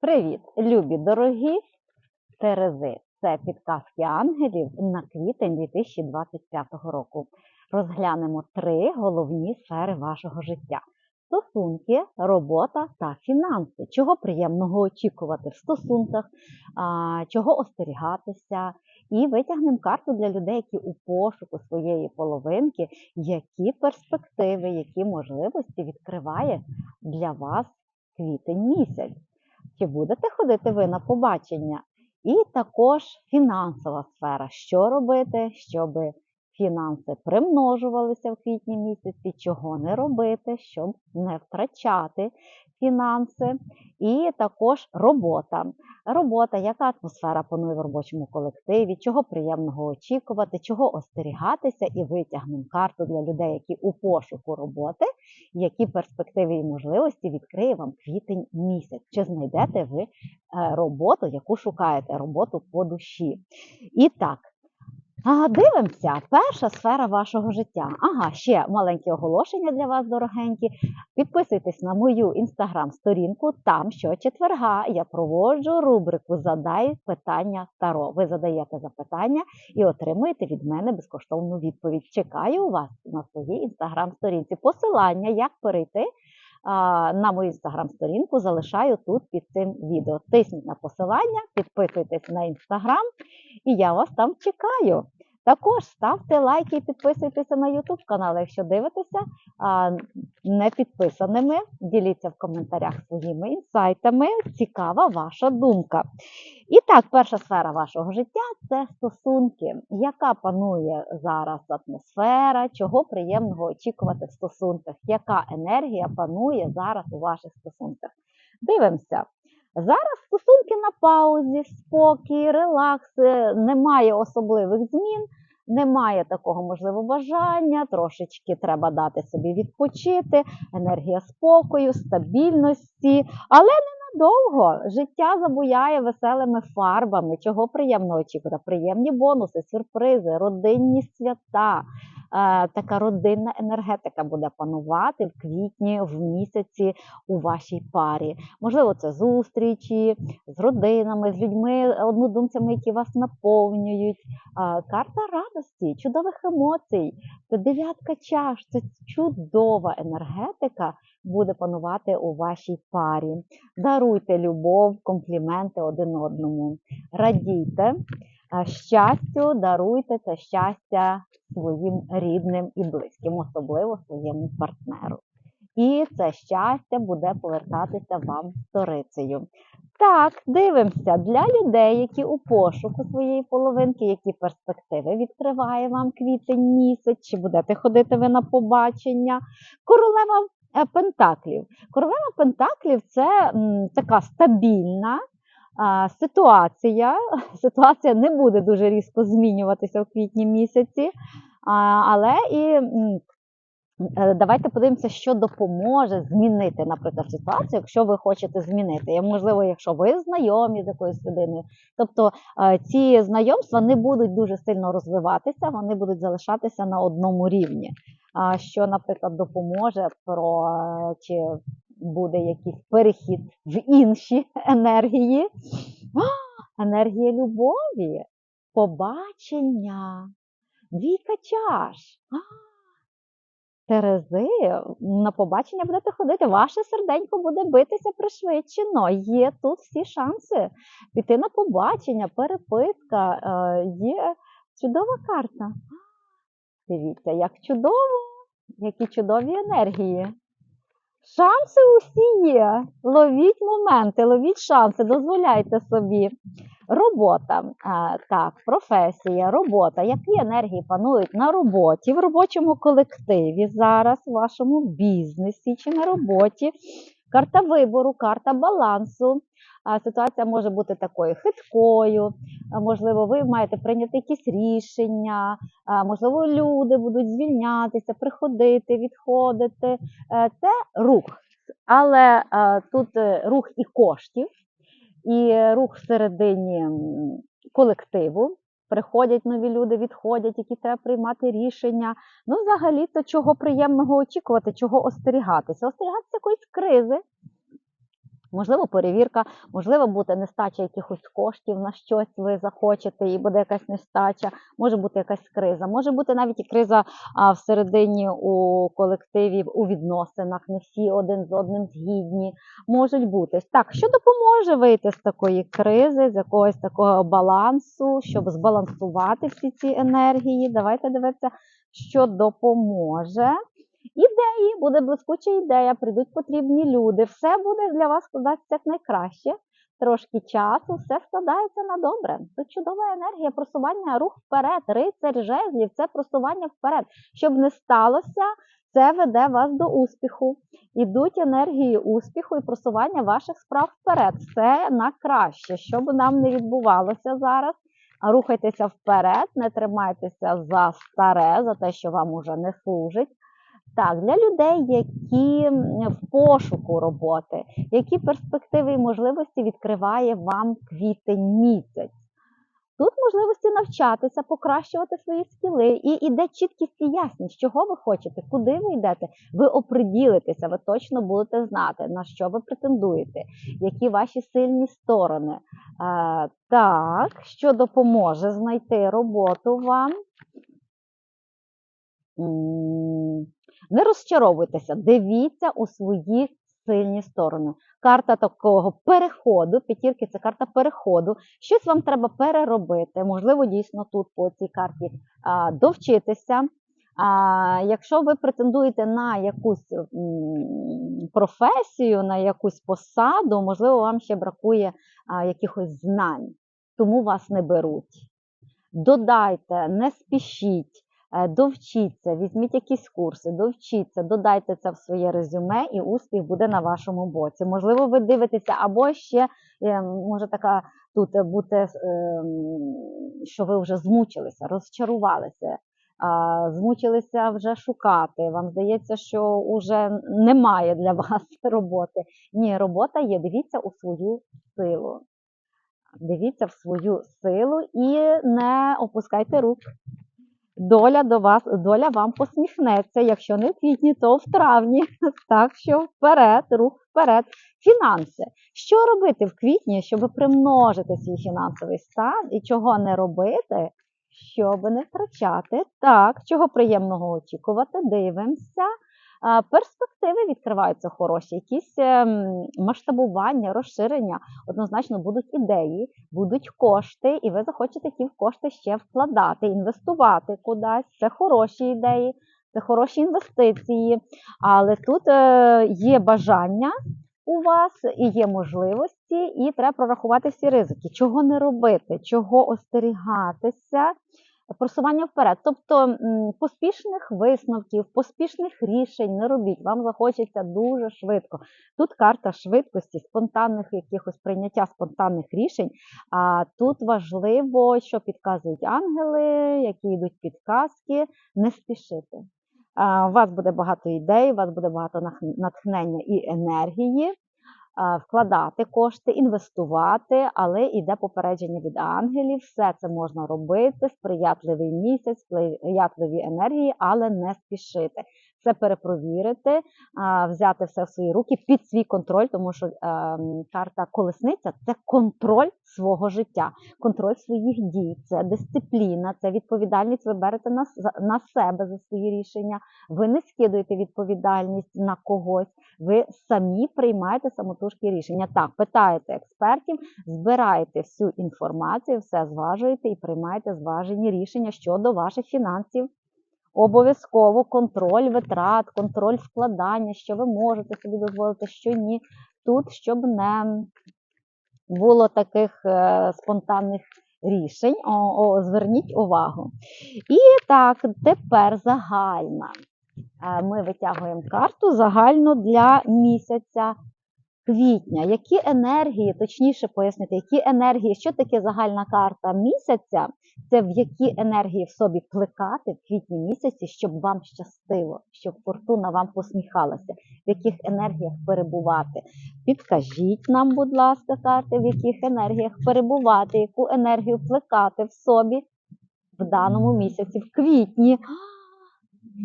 Привіт, любі дорогі Терези! Це підказки ангелів на квітень 2025 року. Розглянемо три головні сфери вашого життя: стосунки, робота та фінанси. Чого приємного очікувати в стосунках, чого остерігатися. І витягнемо карту для людей, які у пошуку своєї половинки, які перспективи, які можливості відкриває для вас квітень місяць. Чи будете ходити ви на побачення? І також фінансова сфера. Що робити, щоб фінанси примножувалися в квітні місяці, чого не робити, щоб не втрачати фінанси. І також робота. Робота, яка атмосфера панує в робочому колективі, чого приємного очікувати, чого остерігатися, і витягнемо карту для людей, які у пошуку роботи, які перспективи і можливості відкриє вам квітень місяць. Чи знайдете ви е, роботу, яку шукаєте, роботу по душі? І так. Дивимося, перша сфера вашого життя. Ага, ще маленьке оголошення для вас, дорогенькі. Підписуйтесь на мою інстаграм-сторінку. Там щочетверга я проводжу рубрику Задай питання Таро. Ви задаєте запитання і отримуєте від мене безкоштовну відповідь. Чекаю вас на своїй інстаграм-сторінці. Посилання, як перейти на мою інстаграм-сторінку, залишаю тут під цим відео. Тисніть на посилання, підписуйтесь на інстаграм, і я вас там чекаю. Також ставте лайки і підписуйтеся на YouTube канал, якщо дивитеся не підписаними. Діліться в коментарях своїми інсайтами. Цікава ваша думка. І так, перша сфера вашого життя це стосунки. Яка панує зараз атмосфера, чого приємного очікувати в стосунках? Яка енергія панує зараз у ваших стосунках? Дивимося. Зараз стосунки на паузі, спокій, релакс, немає особливих змін, немає такого можливо бажання, трошечки треба дати собі відпочити, енергія спокою, стабільності, але ненадовго життя забуяє веселими фарбами, чого приємно очікувати. Приємні бонуси, сюрпризи, родинні свята. Така родинна енергетика буде панувати в квітні, в місяці у вашій парі. Можливо, це зустрічі з родинами, з людьми, однодумцями, які вас наповнюють. Карта радості, чудових емоцій. Це дев'ятка чаш, це чудова енергетика буде панувати у вашій парі. Даруйте любов, компліменти один одному. Радійте щастю, даруйте це щастя своїм рідним і близьким, особливо своєму партнеру. І це щастя буде повертатися вам сторицею. Так, дивимося для людей, які у пошуку своєї половинки, які перспективи відкриває вам квітень місяць, чи будете ходити ви на побачення. Королева е, Пентаклів. Королева Пентаклів це м, така стабільна ситуація. Ситуація не буде дуже різко змінюватися в квітні місяці, але і Е, Давайте подивимося, що допоможе змінити, наприклад, ситуацію, якщо ви хочете змінити. Можливо, якщо ви знайомі з якоюсь людиною. Тобто е, ці знайомства не будуть дуже сильно розвиватися, вони будуть залишатися на одному рівні. Що, наприклад, допоможе про е, чи буде якийсь перехід в інші енергії. А, енергія любові, побачення, двійка чаш. А, Терези, на побачення будете ходити, ваше серденько буде битися пришвидшено. Є тут всі шанси піти на побачення, переписка. е, Є чудова карта. Дивіться, як чудово, які чудові енергії. Шанси усі є. Ловіть моменти, ловіть шанси, дозволяйте собі. Робота, так, професія, робота. Які енергії панують на роботі, в робочому колективі зараз, в вашому бізнесі чи на роботі? Карта вибору, карта балансу. Ситуація може бути такою хиткою, можливо, ви маєте прийняти якісь рішення, можливо, люди будуть звільнятися, приходити, відходити. Е, Це рух. Але е, тут е, рух і коштів, і рух всередині колективу. Приходять нові люди, відходять, які треба приймати рішення. Ну, взагалі-то чого приємного очікувати, чого остерігатися? Остерігатися якоїсь кризи, Можливо, перевірка, можливо, буде нестача якихось коштів на щось ви захочете, і буде якась нестача, може бути якась криза, може бути навіть і криза всередині у колективі, у відносинах, не всі один з одним згідні, можуть бути. Так, що допоможе вийти з такої кризи, з якогось такого балансу, щоб збалансувати всі ці енергії? Давайте дивитися, що допоможе. Ідеї, буде блискуча ідея, прийдуть потрібні люди, все буде для вас складатися як найкраще. Трошки часу, все складається на добре. Тут чудова енергія, просування, рух вперед, рицарь жезлів, це просування вперед. Щоб не сталося, це веде вас до успіху. Ідуть енергії успіху і просування ваших справ вперед. Все на краще. Що б нам не відбувалося зараз, рухайтеся вперед, не тримайтеся за старе, за те, що вам уже не служить. Так, для людей, які в пошуку роботи, які перспективи і можливості відкриває вам квітень місяць. Тут можливості навчатися, покращувати свої скіли, і іде чіткість і ясність, чого ви хочете, куди ви йдете. Ви оприділитеся, ви точно будете знати, на що ви претендуєте, які ваші сильні сторони. Е, так, що допоможе знайти роботу вам. Не розчаровуйтеся, дивіться у свої сильні сторони. Карта такого переходу, п'ятірки це карта переходу. Щось вам треба переробити. Можливо, дійсно тут по цій карті а, довчитися. А, якщо ви претендуєте на якусь професію, на якусь посаду, можливо, вам ще бракує а, якихось знань, тому вас не беруть. Додайте, не спішіть. Е, Довчіться, візьміть якісь курси, довчіться, додайте це в своє резюме, і успіх буде на вашому боці. Можливо, ви дивитеся, або ще е, може така тут бути, е, що ви вже змучилися, розчарувалися, змучилися вже шукати. Вам здається, що вже немає для вас роботи. Ні, робота є. Дивіться у свою силу. Дивіться в свою силу і не опускайте рук. Доля до вас, доля вам посміхнеться. Якщо не в квітні, то в травні. Так що вперед, рух вперед. Фінанси. Що робити в квітні, щоб примножити свій фінансовий стан і чого не робити, щоб не втрачати? Так, чого приємного очікувати? Дивимося. Перспективи відкриваються хороші, якісь ем, масштабування, розширення. Однозначно будуть ідеї, будуть кошти, і ви захочете ті кошти ще вкладати, інвестувати кудись. Це хороші ідеї, це хороші інвестиції. Але тут е, є бажання у вас і є можливості, і треба прорахувати всі ризики. Чого не робити, чого остерігатися. Просування вперед, тобто поспішних висновків, поспішних рішень не робіть. Вам захочеться дуже швидко. Тут карта швидкості, спонтанних якихось прийняття спонтанних рішень. А тут важливо, що підказують ангели, які йдуть підказки, не спішити. У вас буде багато ідей, у вас буде багато натхнення і енергії. А, Вкладати кошти, інвестувати, але йде попередження від ангелів. Все це можна робити, сприятливий місяць, сприятливі енергії, але не спішити. Це перепровірити, взяти все в свої руки під свій контроль, тому що ем, карта колесниця це контроль свого життя, контроль своїх дій, це дисципліна, це відповідальність. Ви берете на, на себе за свої рішення. Ви не скидуєте відповідальність на когось. Ви самі приймаєте самотужки рішення. Так, питаєте експертів, збираєте всю інформацію, все зважуєте і приймаєте зважені рішення щодо ваших фінансів. Обов'язково контроль витрат, контроль вкладання, що ви можете собі дозволити, що ні. Тут, щоб не було таких е, спонтанних рішень, о, о, зверніть увагу. І так, тепер загальна. Е, Ми витягуємо карту загальну для місяця квітня. Які енергії, точніше пояснити, які енергії, що таке загальна карта місяця? Це в які енергії в собі плекати в квітні місяці, щоб вам щастило, щоб фортуна вам посміхалася, в яких енергіях перебувати. Підкажіть нам, будь ласка, карти, в яких енергіях перебувати, яку енергію плекати в собі в даному місяці, в квітні.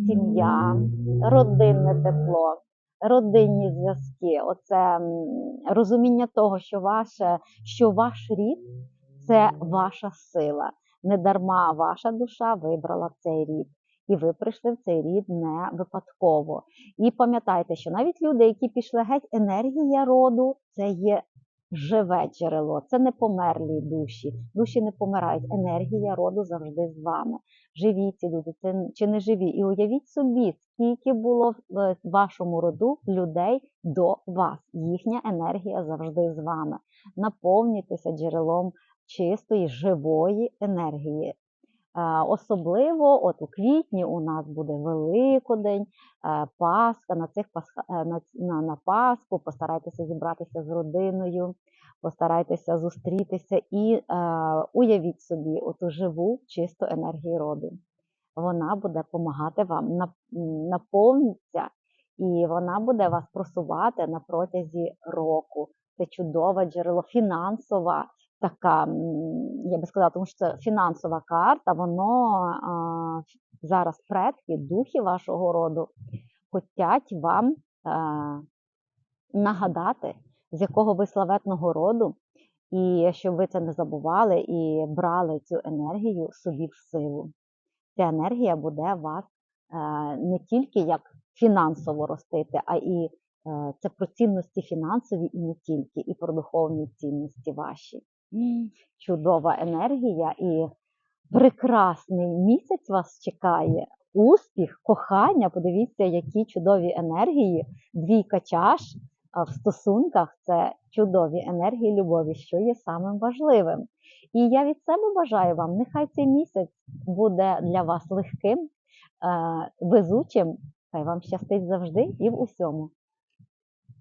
Сім'я, родинне тепло, родинні зв'язки, оце розуміння того, що ваше, що ваш рід це ваша сила. Недарма ваша душа вибрала цей рід. І ви прийшли в цей рід не випадково. І пам'ятайте, що навіть люди, які пішли геть, енергія роду це є живе джерело, це не померлі душі. Душі не помирають. Енергія роду завжди з вами. Живі ці люди, чи не живі. І уявіть собі, скільки було в е, вашому роду людей до вас. Їхня енергія завжди з вами. Наповнюйтеся джерелом чистої живої енергії. Особливо, от у квітні у нас буде Великодень, е, Пасха. На цих е, на, на, Пасху постарайтеся зібратися з родиною, постарайтеся зустрітися і е, уявіть собі оту живу чисту енергію роду. Вона буде допомагати вам нап- м, і вона буде вас просувати на протязі року. Це чудове джерело, фінансова така, я би сказала, тому що це фінансова карта, воно а, зараз предки, духи вашого роду хочуть вам а, нагадати, з якого ви славетного роду, і щоб ви це не забували і брали цю енергію собі в силу. Ця енергія буде вас е, не тільки як фінансово ростити, а і е, це про цінності фінансові і не тільки, і про духовні цінності ваші. Чудова енергія і прекрасний місяць вас чекає. Успіх, кохання. Подивіться, які чудові енергії, двійка чаш в стосунках це чудові енергії любові, що є самим важливим. І я від себе бажаю вам, нехай цей місяць буде для вас легким, е, везучим. Хай вам щастить завжди і в усьому.